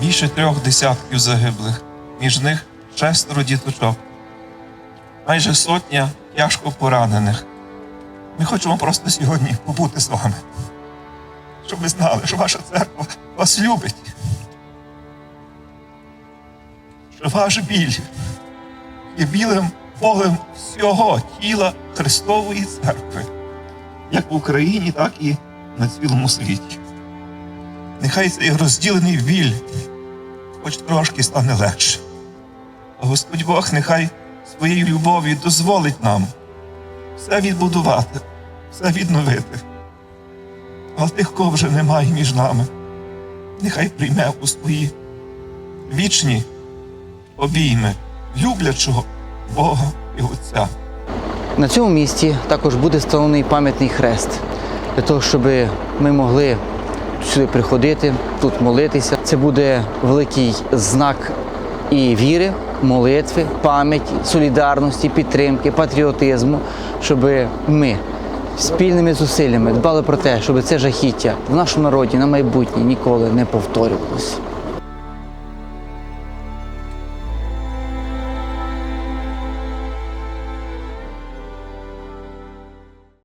більше трьох десятків загиблих, між них шестеро діточок, майже сотня тяжко поранених. Ми хочемо просто сьогодні побути з вами, щоб ви знали, що ваша церква вас любить, що ваш біль є білим полем всього тіла Христової церкви, як в Україні, так і на цілому світі. Нехай цей розділений біль хоч трошки стане легше. А Господь Бог нехай своєю любов'ю дозволить нам все відбудувати, все відновити. А тих, кого вже немає між нами, нехай прийме у свої вічні обійми люблячого Бога і Отця. На цьому місці також буде встановлений пам'ятний хрест для того, щоб ми могли сюди приходити, тут молитися. Це буде великий знак і віри, молитви, пам'яті, солідарності, підтримки, патріотизму, щоб ми спільними зусиллями дбали про те, щоб це жахіття в нашому народі на майбутнє ніколи не повторювалося.